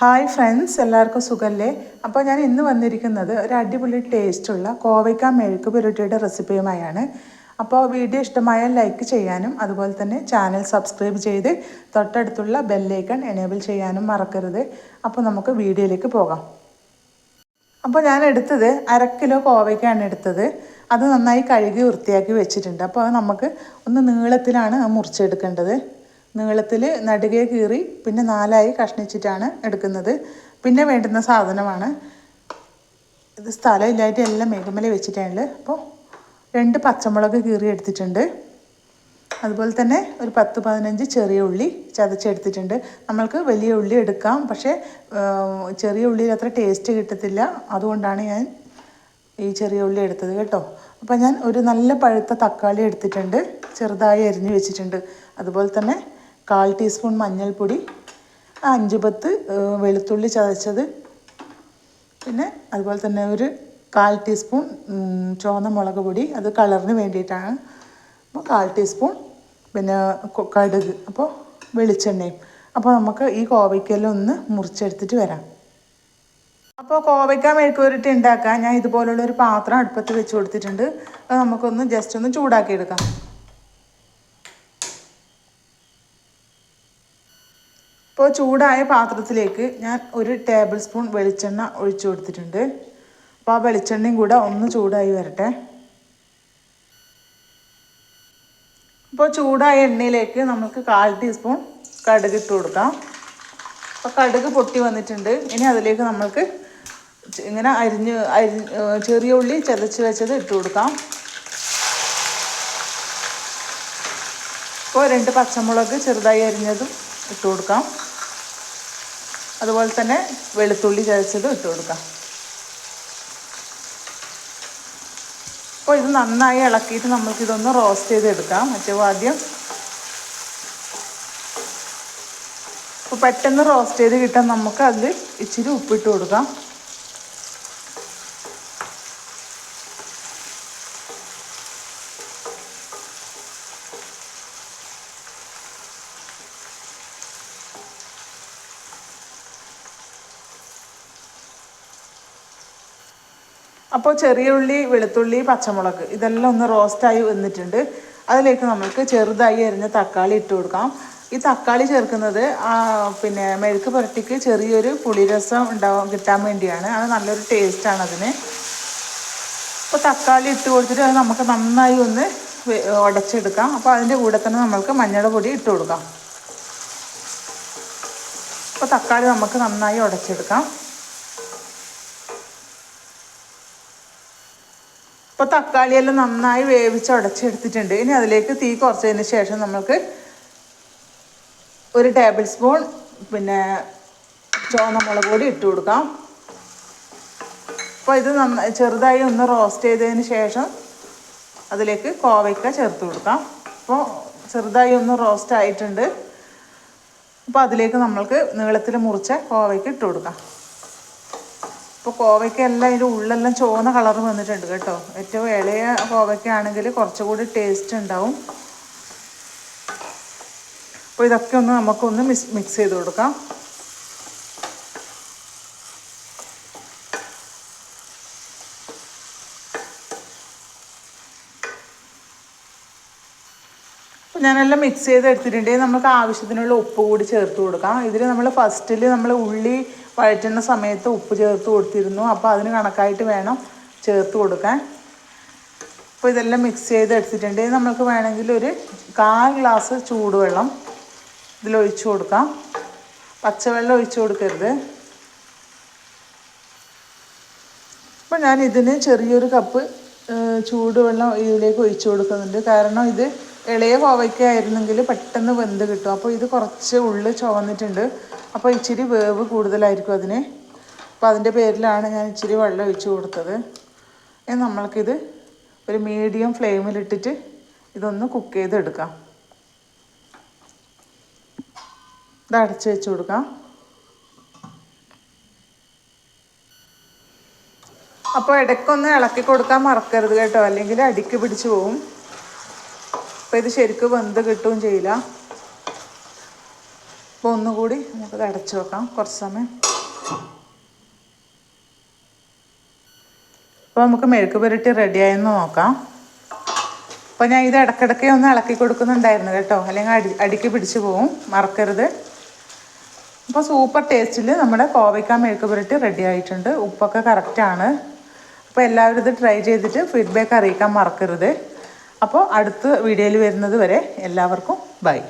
Hi friends എല്ലാവർക്കും സുഖല്ലേ? അപ്പോൾ ഞാൻ ഇന്ന് വന്നിരിക്കുന്നത് ഒരു അടിപൊളി ടേസ്റ്റുള്ള കോവയ്ക്ക മെഴുക്ക് പുരട്ടിയുടെ റെസിപ്പിയുമായാണ് അപ്പോൾ വീഡിയോ ഇഷ്ടമായാൽ ലൈക്ക് ചെയ്യാനും അതുപോലെ തന്നെ ചാനൽ സബ്സ്ക്രൈബ് ചെയ്ത് തൊട്ടടുത്തുള്ള ബെല്ലൈക്കൺ എനേബിൾ ചെയ്യാനും മറക്കരുത്. അപ്പോൾ നമുക്ക് വീഡിയോയിലേക്ക് പോകാം. അപ്പോൾ ഞാൻ എടുത്തത് അര കിലോ കോവയ്ക്കാണ് എടുത്തത്. അത് നന്നായി കഴുകി വൃത്തിയാക്കി വെച്ചിട്ടുണ്ട്. അപ്പോൾ അത് നമുക്ക് ഒന്ന് നീളത്തിലാണ് മുറിച്ചെടുക്കേണ്ടത്. നീളത്തിൽ നടുകെ കീറി പിന്നെ നാലായി കഷ്ണിച്ചിട്ടാണ് എടുക്കുന്നത്. പിന്നെ വേണ്ടുന്ന സാധനമാണ്. ഇത് സ്ഥലമില്ലായിട്ട് എല്ലാം മേഘമല വെച്ചിട്ടാണ് അപ്പോൾ രണ്ട് പച്ചമുളക് കീറി എടുത്തിട്ടുണ്ട്. അതുപോലെ തന്നെ ഒരു പത്ത് പതിനഞ്ച് ചെറിയ ഉള്ളി ചതച്ചെടുത്തിട്ടുണ്ട്. നമ്മൾക്ക് വലിയ ഉള്ളി എടുക്കാം. പക്ഷേ ചെറിയ ഉള്ളിയിൽ അത്ര ടേസ്റ്റ് കിട്ടത്തില്ല. അതുകൊണ്ടാണ് ഞാൻ ഈ ചെറിയ ഉള്ളി എടുത്തത് കേട്ടോ. അപ്പോൾ ഞാൻ ഒരു നല്ല പഴുത്ത തക്കാളി എടുത്തിട്ടുണ്ട്. ചെറുതായി അരിഞ്ഞു വെച്ചിട്ടുണ്ട്. അതുപോലെ തന്നെ കാൽ ടീസ്പൂൺ മഞ്ഞൾപ്പൊടി അഞ്ച് പത്ത് വെളുത്തുള്ളി ചതച്ചത്. പിന്നെ അതുപോലെ തന്നെ ഒരു കാൽ ടീസ്പൂൺ ചുവന്ന മുളക് പൊടി. അത് കളറിന് വേണ്ടിയിട്ടാണ്. അപ്പോൾ കാൽ ടീസ്പൂൺ പിന്നെ കടുക് അപ്പോൾ വെളിച്ചെണ്ണയും. അപ്പോൾ നമുക്ക് ഈ കോവയ്ക്കെല്ലാം ഒന്ന് മുറിച്ചെടുത്തിട്ട് വരാം. അപ്പോൾ കോവയ്ക്ക മെഴുക്കുവരട്ടി ഉണ്ടാക്കാൻ ഞാൻ ഇതുപോലുള്ള ഒരു പാത്രം അടുപ്പത്ത് വെച്ച് കൊടുത്തിട്ടുണ്ട്. അത് നമുക്കൊന്ന് ജസ്റ്റ് ഒന്ന് ചൂടാക്കി എടുക്കാം ഇപ്പോൾ ചൂടായ പാത്രത്തിലേക്ക് ഞാൻ ഒരു ടേബിൾ സ്പൂൺ വെളിച്ചെണ്ണ ഒഴിച്ചു കൊടുത്തിട്ടുണ്ട്. അപ്പോൾ ആ വെളിച്ചെണ്ണയും കൂടെ ഒന്ന് ചൂടായി വരട്ടെ. അപ്പോൾ ചൂടായ എണ്ണയിലേക്ക് നമുക്ക് കാൽ ടീസ്പൂൺ കടുക് ഇട്ട് കൊടുക്കാം. അപ്പോൾ കടുക് പൊട്ടി വന്നിട്ടുണ്ട്. ഇനി അതിലേക്ക് നമ്മൾക്ക് ഇങ്ങനെ അരിഞ്ഞ് അരിഞ്ഞ് ചെറിയ ഉള്ളി ചതച്ച് വെച്ചത് ഇട്ട് കൊടുക്കാം. ഇപ്പോൾ രണ്ട് പച്ചമുളക് ചെറുതായി അരിഞ്ഞതും ഇട്ട് കൊടുക്കാം. അതുപോലെ തന്നെ വെളുത്തുള്ളി ചതച്ചതും ഇട്ട് കൊടുക്കാം. അപ്പോൾ ഇത് നന്നായി ഇളക്കിയിട്ട് നമുക്കിതൊന്ന് റോസ്റ്റ് ചെയ്തെടുക്കാം. മറ്റേ ആദ്യം അപ്പോൾ പെട്ടെന്ന് റോസ്റ്റ് ചെയ്ത് കിട്ടാൻ നമുക്ക് അതിൽ ഇച്ചിരി ഉപ്പിട്ട് കൊടുക്കാം. അപ്പോൾ ചെറിയ ഉള്ളി വെളുത്തുള്ളി പച്ചമുളക് ഇതെല്ലാം ഒന്ന് റോസ്റ്റായി വന്നിട്ടുണ്ട്. അതിലേക്ക് നമുക്ക് ചെറുതായി അരിഞ്ഞ തക്കാളി ഇട്ട് കൊടുക്കാം. ഈ തക്കാളി ചേർക്കുന്നത് പിന്നെ മെഴുക്ക് പുരട്ടിക്ക് ചെറിയൊരു പുളിരസം ഉണ്ടാവാൻ കിട്ടാൻ വേണ്ടിയാണ്. അത് നല്ലൊരു ടേസ്റ്റാണ് അതിന്. അപ്പോൾ തക്കാളി ഇട്ട് കൊടുത്തിട്ട് അത് നമുക്ക് നന്നായി ഒന്ന് ഉടച്ചെടുക്കാം അപ്പോൾ അതിന്റെ കൂടെ തന്നെ നമ്മൾക്ക് മഞ്ഞളുടെ പൊടി ഇട്ട് കൊടുക്കാം. അപ്പോൾ തക്കാളി നമുക്ക് നന്നായി ഉടച്ചെടുക്കാം ഇപ്പോൾ തക്കാളിയെല്ലാം നന്നായി വേവിച്ച് ഉടച്ചെടുത്തിട്ടുണ്ട് ഇനി അതിലേക്ക് തീ കുറച്ചതിന് ശേഷം നമുക്ക് ഒരു ടേബിൾ സ്പൂൺ പിന്നെ ചുവന്ന മുളക് പൊടി ഇട്ട് കൊടുക്കാം. അപ്പോൾ ഇത് നന്നായി ചെറുതായി ഒന്ന് റോസ്റ്റ് ചെയ്തതിന് ശേഷം അതിലേക്ക് കോവയ്ക്ക ചേർത്ത് കൊടുക്കാം. അപ്പോൾ ചെറുതായി ഒന്ന് റോസ്റ്റ് ആയിട്ടുണ്ട്. അപ്പോൾ അതിലേക്ക് നമ്മൾക്ക് നീളത്തിൽ മുറിച്ച കോവയ്ക്ക് ഇട്ട് കൊടുക്കാം. ഇപ്പോൾ കോവയ്ക്കെല്ലാം അതിന്റെ ഉള്ളെല്ലാം ചുവന്ന കളർ വന്നിട്ടുണ്ട് കേട്ടോ. ഏറ്റവും ഇളയ കോവയ്ക്കാണെങ്കിൽ കുറച്ചുകൂടി ടേസ്റ്റ് ഉണ്ടാവും. അപ്പോൾ ഇതൊക്കെ ഒന്ന് നമുക്കൊന്ന് മിക്സ് മിക്സ് ചെയ്ത് കൊടുക്കാം. അപ്പോൾ ഞാനെല്ലാം മിക്സ് ചെയ്ത് എടുത്തിട്ടുണ്ടെങ്കിൽ നമുക്ക് ആവശ്യത്തിനുള്ള ഉപ്പ് കൂടി ചേർത്ത് കൊടുക്കാം. ഇതിൽ നമ്മൾ ഫസ്റ്റിൽ നമ്മൾ ഉള്ളി വഴറ്റുന്ന സമയത്ത് ഉപ്പ് ചേർത്ത് കൊടുത്തിരുന്നു. അപ്പോൾ അതിന് കണക്കായിട്ട് വേണം ചേർത്ത് കൊടുക്കാൻ. അപ്പോൾ ഇതെല്ലാം മിക്സ് ചെയ്ത് എടുത്തിട്ടുണ്ട്. നമുക്ക് വേണമെങ്കിൽ ഒരു കാൽ ഗ്ലാസ് ചൂടുവെള്ളം ഇതിലൊഴിച്ചു കൊടുക്കാം. പച്ചവെള്ളം ഒഴിച്ചു കൊടുക്കരുത്. അപ്പോൾ ഞാൻ ഇതിന് ചെറിയൊരു കപ്പ് ചൂടുവെള്ളം ഇതിലേക്ക് ഒഴിച്ചു കൊടുക്കുന്നുണ്ട്. കാരണം ഇത് ഇളയ കോവയ്ക്കായിരുന്നെങ്കിൽ പെട്ടെന്ന് വെന്ത് കിട്ടും. അപ്പോൾ ഇത് കുറച്ച് ഉള്ളിൽ ചുവന്നിട്ടുണ്ട്. അപ്പോൾ ഇച്ചിരി വേവ് കൂടുതലായിരിക്കും അതിന്. അപ്പോൾ അതിന്റെ പേരിലാണ് ഞാൻ ഇച്ചിരി വെള്ളം ഒഴിച്ച് കൊടുത്തത്. ഇനി നമ്മൾക്കിത് ഒരു മീഡിയം ഫ്ലെയിമിലിട്ടിട്ട് ഇതൊന്ന് കുക്ക് ചെയ്തെടുക്കാം. ഇത് അടച്ച് വെച്ച് കൊടുക്കാം. അപ്പോൾ ഇടയ്ക്കൊന്ന് ഇളക്കി കൊടുക്കാൻ മറക്കരുത് കേട്ടോ. അല്ലെങ്കിൽ അടിക്ക് പിടിച്ച് പോവും. അപ്പോൾ ഇത് ശരിക്കും വെന്ത് കിട്ടുകയും ചെയ്യില്ല. അപ്പോൾ ഒന്നുകൂടി നമുക്കത് അടച്ചു വെക്കാം. കുറച്ച് സമയം. അപ്പോൾ നമുക്ക് മെഴുക്ക് പുരട്ടി റെഡിയായെന്ന് നോക്കാം. അപ്പോൾ ഞാൻ ഇത് ഇടയ്ക്കിടയ്ക്ക് ഒന്ന് ഇളക്കി കൊടുക്കുന്നുണ്ടായിരുന്നു കേട്ടോ. അല്ലെങ്കിൽ അടി അടിക്ക് പിടിച്ച് പോവും. മറക്കരുത്. അപ്പോൾ സൂപ്പർ ടേസ്റ്റിൽ നമ്മുടെ കോവയ്ക്ക മെഴുക്ക് പുരട്ടി റെഡി ആയിട്ടുണ്ട്. ഉപ്പൊക്കെ കറക്റ്റാണ് അപ്പോൾ എല്ലാവരും ഇത് ട്രൈ ചെയ്തിട്ട് ഫീഡ്ബാക്ക് അറിയിക്കാൻ മറക്കരുത്. അപ്പോൾ അടുത്ത വീഡിയോയിൽ വരുന്നത് വരെ എല്ലാവർക്കും ബൈ